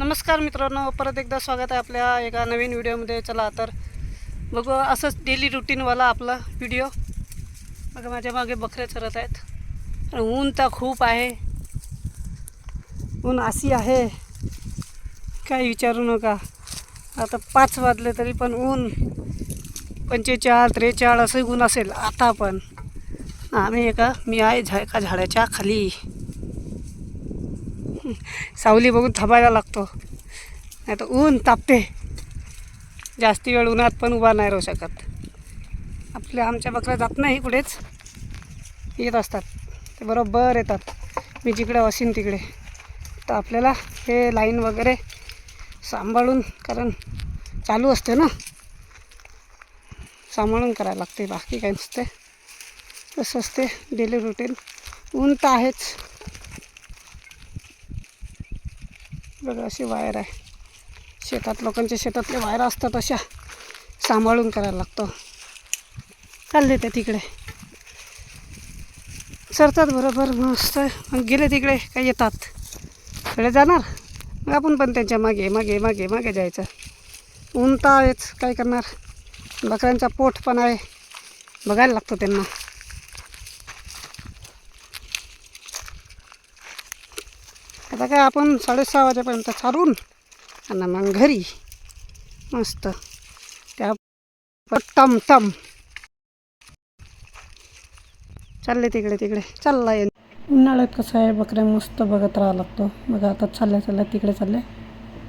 नमस्कार मित्रांनो परत एकदा स्वागत आहे आपल्या एका नवीन व्हिडिओमध्ये. चला तर बघू असंच डेली रुटीनवाला आपला व्हिडिओ बघा माझ्या मागे बकऱ्या चरत आहेत. आणि ऊन तर खूप आहे. ऊन अशी आहे. काही विचारू नका. आता पाच वाजले तरी पण ऊन पंचेचाळ त्रेचाळ असं ऊन असेल. आता पण आम्ही एका मी आहे झा एका झाडाच्या खाली. सावली बघून थांबायला लागतो. नाही तर ऊन तापते. जास्ती वेळ उन्हात पण उभा नाही राहू शकत. आपल्या आमच्या बकऱ्या जात नाही कुठेच. येत असतात. ते बरोबर येतात. मी जिकडे वसीन तिकडे. तर आपल्याला हे लाईन वगैरे सांभाळून कारण चालू असते ना. सांभाळून करायला लागते. बाकी काही नसते. तसं असते डेली रुटीन. ऊन तर आहेच. बघा अशी वायर आहे. शेतात लोकांच्या शेतातले वायर असतात अशा. सांभाळून करायला लागतो. चालले ते तिकडे. सरतात बरोबर मस्त. मग गेले तिकडे काय येतात. सगळे जाणार? मग आपण पण त्यांच्या मागे मागे मागे मागे जायचं. उंता आहेच काय करणार? बकऱ्यांचा पोट पण आहे. बघायला लागतो त्यांना. आता काय आपण साडेसहा वाजेपर्यंत चालून आणि मग घरी. मस्त. त्या टम टम. चालले तिकडे तिकडे. चालला ये. उन्हाळ्यात कसं आहे बकऱ्या मस्त बघत राहावं लागतो. बघा आता चालल्या चालल्या तिकडे चालल्या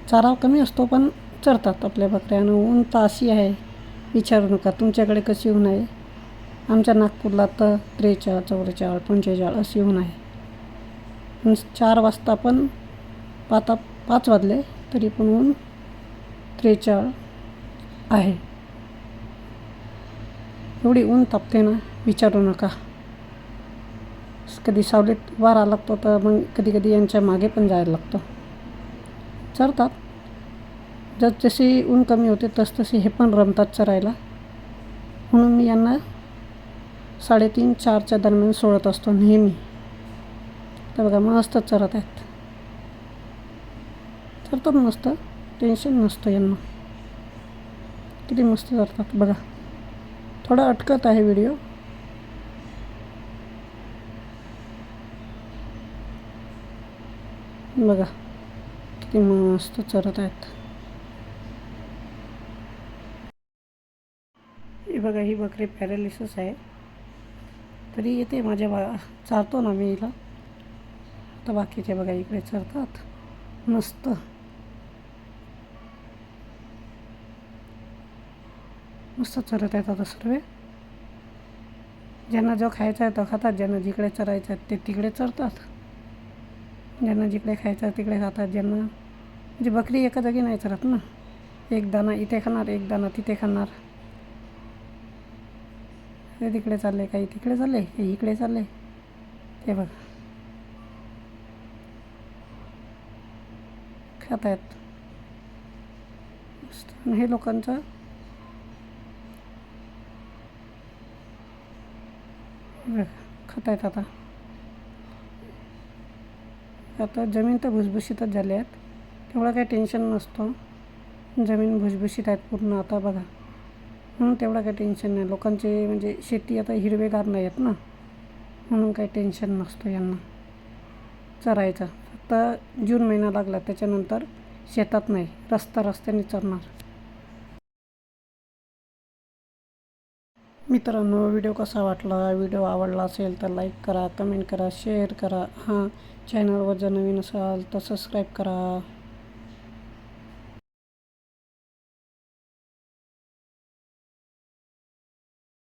चारा कमी असतो पण चरतात आपल्या बकऱ्या. आणि ऊन तर अशी आहे. विचारू नका तुमच्याकडे कशी ऊन आहे? आमच्या नागपूरला तर त्रेचाळ चौवेचाळ पंचेचाळ अशी ऊन आहे. पण चार वाजता पण पाता पाच वाजले तरी पण ऊन त्रेचाळ आहे. एवढी ऊन तापते ना विचारू नका. कधी सावलीत वारा लागतो तर मग कधी कधी यांच्या मागे पण जायला लागतं. चरतात जर जशी ऊन कमी होते तस हे पण रमतात चरायला म्हणून मी यांना साडेतीन चारच्या दरम्यान सोडत असतो नेहमी. तर बघा मस्त चरत आहेत. चरतात मस्त. टेन्शन नसतं यांना. किती मस्त चरतात बघा. थोडा अटकत आहे व्हिडिओ बघा किती मस्त चरत आहेत. ही बघा ही बकरी पॅरालिसिस आहे. तरी येते माझ्या बा चालतो ना मी हिला. तर बाकीचे बघा इकडे चरतात मस्त मस्त चरत येतात सर्व. ज्यांना जो खायचा आहे तो खातात ज्यांना जिकडे चरायचं आहे ते तिकडे चरतात ज्यांना जिकडे खायचं आहे तिकडे खातात ज्यांना म्हणजे बकरी एका जागी नाही चरत ना. एक दाना इथे खाणार एक दाना तिथे खाणार. ते तिकडे चालले काही तिकडे चालले काही इकडे चालले ते बघा. खात आहेत. आणि हे लोकांचं खत आहेत आता. आता जमीन तर भुसभुशीतच झाली आहेत. तेवढं काही टेन्शन नसतं. जमीन भुसभुशीत आहेत पूर्ण आता बघा. म्हणून तेवढं काही टेन्शन नाही. लोकांचे म्हणजे शेती आता हिरवेगार नाही आहेत ना. म्हणून काही टेन्शन नसतं यांना. चरायचं. फक्त जून महिना लागला त्याच्यानंतर शेतात नाही रस्ता रस्त्याने चरणार मित्रांनो व्हिडिओ कसा वाटला व्हिडिओ आवडला असेल तर लाईक करा कमेंट करा शेअर करा. हां चॅनलवर जर नवीन असाल तर सबस्क्राईब करा.